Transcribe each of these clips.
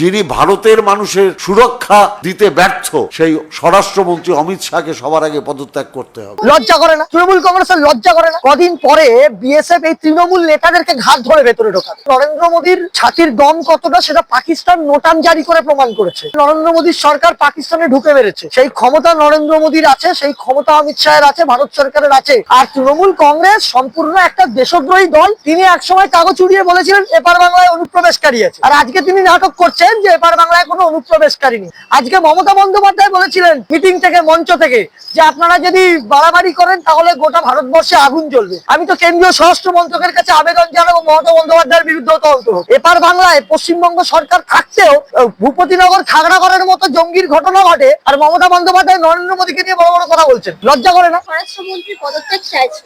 যিনি ভারতের মানুষের সুরক্ষা দিতে ব্যর্থ, সেই স্বরাষ্ট্রমন্ত্রী অমিত শাহকে সবার আগে পদত্যাগ করতে হবে। লজ্জা করে না। তৃণমূল কংগ্রেসের লজ্জা করে না। কদিন পরে বিএসএফ এই তৃণমূল নেতাদেরকে ঘাট ধরে ভেতরে ঢোকাবে। নরেন্দ্র মোদীর ছাতির দম কতটা সেটা পাকিস্তান নোটাম জারি করে প্রমাণ করেছে। নরেন্দ্র মোদীর সরকার পাকিস্তানে ঢুকে বেড়েছে সেই ক্ষমতা নরেন্দ্র মোদীর আছে, সেই ক্ষমতা অমিত শাহের আছে, ভারত সরকারের আছে। আর তৃণমূল কংগ্রেস সম্পূর্ণ একটা দেশদ্রোহী দল। তিনি একসময় কাগজ উড়িয়ে বলেছিলেন, এপার বাংলায় অনুপ্রবেশকারী আছে। আর আজকে তিনি নাটক করছেন। যে এপার বাংলায় কোনো অনুপ্রবেশকারী নেই। আজকে মমতা বন্দ্যোপাধ্যায় বলেছিলেন মিটিং থেকে মঞ্চ থেকে যে আপনারা যদি বাড়াবাড়ি করেন তাহলে গোটা ভারতবর্ষে আগুন জ্বলবে। আমি তো কেন্দ্রীয় স্বরাষ্ট্র মন্ত্রকের কাছে আবেদন জানাব মমতা বন্দ্যোপাধ্যায়ের বিরুদ্ধে তদন্ত হোক। এপার বাংলায় পশ্চিমবঙ্গ সরকার থাকতেও ভূপতিনগর খাগড়াগড়ের মতো জঙ্গির ঘটনা ঘটে আর মমতা বন্দ্যোপাধ্যায় নরেন্দ্র মোদীকে নিয়ে বড় বড় কথা বলছেন। লজ্জা করে না? স্বরাষ্ট্রমন্ত্রী পদত্যাগ চাইছে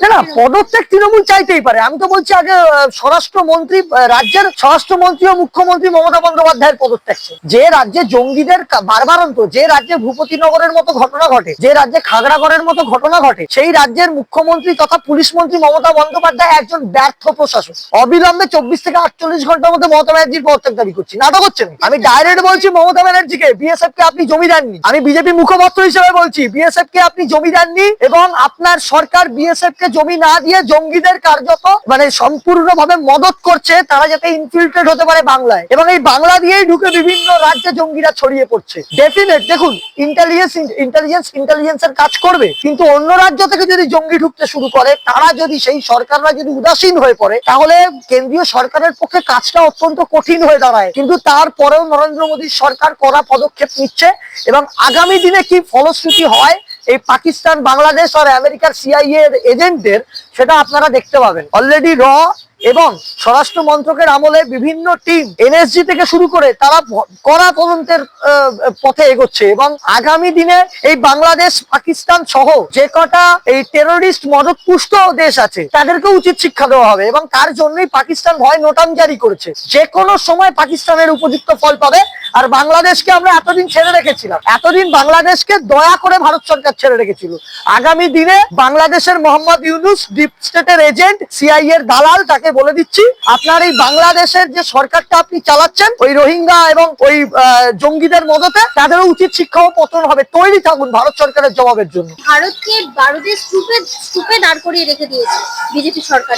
না না পদত্যাগ তৃণমূল চাইতেই পারে। আমি তো বলছি আগে স্বরাষ্ট্রমন্ত্রী রাজ্যের স্বরাষ্ট্রমন্ত্রী ও মুখ্যমন্ত্রী মমতা বন্দ্যোপাধ্যায়ের পদত্যাগ যে রাজ্যে জঙ্গিদের বারবারন্ত, যে রাজ্যে ভূপতিনগরের মতো ঘটনা ঘটে, যে রাজ্যে খাগড়াগড়ের মতো ঘটনা ঘটে, সেই রাজ্যের মুখ্যমন্ত্রী তথা পুলিশ মন্ত্রী মমতা বন্দ্যোপাধ্যায় একজন ব্যর্থ প্রশাসক। অবিলম্বে চব্বিশ থেকে আটচল্লিশ ঘণ্টার মধ্যে মমতা ব্যানার্জির পদত্যাগ দাবি করছি। নাটক হচ্ছে আমি ডাইরেক্ট বলছি মমতা ব্যানার্জিকে বিএসএফ কে আপনি জমি দেননি। আমি বিজেপি মুখপাত্র হিসেবে বলছি বিএসএফ কে আপনি জমি দেননি এবং আপনার সরকার বিএসএফ কে জমি না দিয়ে জঙ্গিদের কার্যত মানে সম্পূর্ণভাবে মদত করছে, তারা যাতে ইনফিল্ট্রেট হতে পারে বাংলায়। এবং এই বাংলা দিয়েই ঢুকে বিভিন্ন রাজ্যে জঙ্গিরা ছড়িয়ে পড়ছে। ডেফিনেট দেখুন ইন্টেলিজেন্স ইন্টেলিজেন্স ইন্টেলিজেন্সের কাজ করবে, কিন্তু অন্য রাজ্য থেকে যদি জঙ্গি ঢুকতে শুরু করে, তারা যদি সেই সরকাররা যদি উদাসীন হয়ে পড়ে, তাহলে কেন্দ্রীয় সরকারের পক্ষে কাজটা অত্যন্ত কঠিন হয়ে দাঁড়ায়। কিন্তু তারপরেও নরেন্দ্র মোদীর সরকার কড়া পদক্ষেপ নিচ্ছে এবং আগামী দিনে কি ফলশ্রুতি হয় এই পাকিস্তান, বাংলাদেশ আর আমেরিকার সিআইএ এজেন্টদের সেটা আপনারা দেখতে পাবেন। অলরেডি র এবং স্বরাষ্ট্র মন্ত্রকের আমলে বিভিন্ন টিম এনএসজি থেকে শুরু করে তারা কড়া তদন্তের পথে এগোচ্ছে এবং আগামী দিনে এই বাংলাদেশ, পাকিস্তান সহ যে কটা এই টেরোরিস্ট মদতপুষ্ট দেশ আছে তাদেরকে উচিত শিক্ষা দেওয়া হবে এবং তার জন্যই পাকিস্তান ভয় নোটাম জারি করেছে। যে কোনো সময় পাকিস্তানের উপযুক্ত ফল পাবে আর বাংলাদেশকে আমরা এতদিন ছেড়ে রেখেছিলাম। এতদিন বাংলাদেশকে দয়া করে ভারত সরকার ছেড়ে রেখেছিল। আগামী দিনে বাংলাদেশের মোহাম্মদ ইউনুস ডিপ স্টেটের এজেন্ট সিআই এর দালাল তাকে বলে দিচ্ছি আপনার এই বাংলাদেশের যে সরকারটা আপনি চালাচ্ছেন ওই রোহিঙ্গা এবং ওই জঙ্গিদের মদতে তাদেরও উচিত শিক্ষা ও পতন হবে। তৈরি থাকুন ভারত সরকারের জবাবের জন্য। ভারতকে ভারতের স্তূপে স্তূপে দাঁড় করিয়ে রেখে দিয়েছে বিজেপি সরকার।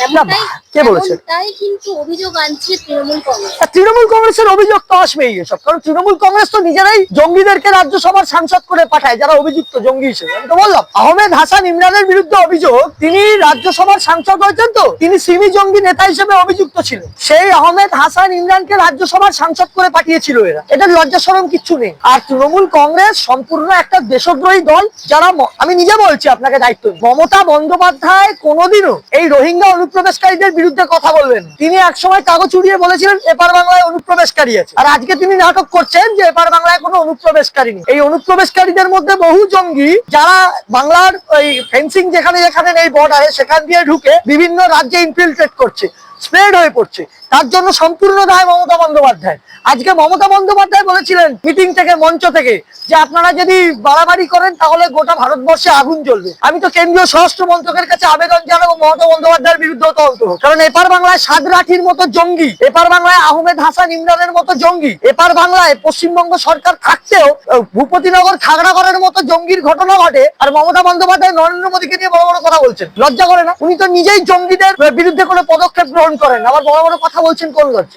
কে বলেছে? তাই কিন্তু অভিযোগ আনছে তৃণমূল কংগ্রেস। তৃণমূল কংগ্রেসের অভিযোগ তো আসবেই এসব। কারণ তৃণমূল কংগ্রেস তো নিজেরাই জঙ্গিদেরকে রাজ্যসভার সাংসদ করে পাঠায়, যারা অভিযুক্ত জঙ্গি হিসেবে। আমি তো বললাম, আহমেদ হাসান ইমরানের বিরুদ্ধে অভিযোগ, তিনি রাজ্যসভার সাংসদ হয়েছেন তো? তিনি সিমি জঙ্গি নেতা হিসেবে অভিযুক্ত ছিলেন। সেই আহমেদ হাসান ইমরানকে রাজ্যসভার সাংসদ করে পাঠিয়েছিল এরা। এটা লজ্জা সরম কিচ্ছু নেই। আর তৃণমূল কংগ্রেস সম্পূর্ণ একটা দেশদ্রোহী দল, যারা আমি নিজে বলছি আপনাকে দায়িত্ব মমতা বন্দ্যোপাধ্যায় কোনোদিনও এই রোহিঙ্গা অনুপ্রবেশকারীদের বিরুদ্ধে কথা বলবেন। তিনি একসময় কাগজ উড়িয়ে বলেছিলেন, এপার বাংলায় অনুপ্রবেশকারী আছে। আর আজকে তিনি নাটক করছেন যে এবার বাংলায় কোনো অনুপ্রবেশকারী নেই। এই অনুপ্রবেশকারীদের মধ্যে বহু জঙ্গি যারা বাংলার ওই ফেন্সিং যেখানে যেখানে নেই বর্ডারে, সেখান দিয়ে ঢুকে বিভিন্ন রাজ্যে ইনফিলট্রেট করছে স্প্রেড হয়ে পড়ছে। তার জন্য সম্পূর্ণ দায় মমতা বন্দ্যোপাধ্যায়। আজকে মমতা বন্দ্যোপাধ্যায় বলেছিলেন মিটিং থেকে, মঞ্চ থেকে যে আপনারা যদি বাড়াবাড়ি করেন তাহলে গোটা ভারতবর্ষে আগুন জ্বলবে। আমি তো কেন্দ্রীয় স্বরাষ্ট্র মন্ত্রকের কাছে আবেদন জানাব, মমতা বন্দ্যোপাধ্যায়ের বিরুদ্ধে তদন্ত। কারণ এপার বাংলায় সাদরাঠির মতো জঙ্গি, এপার বাংলায় আহমেদ হাসান ইমরানের মতো জঙ্গি, এপার বাংলায় পশ্চিমবঙ্গ সরকার থাকতেও ভূপতিনগর খাগড়াগড়ের মতো জঙ্গির ঘটনা ঘটে আর মমতা বন্দ্যোপাধ্যায় নরেন্দ্র মোদীকে নিয়ে বড় বড় কথা বলছেন। লজ্জা করে না? উনি তো নিজেই জঙ্গিদের বিরুদ্ধে কোনো পদক্ষেপ গ্রহণ করেন আবার বড় বড় কথা বলছেন কোন লজ্জা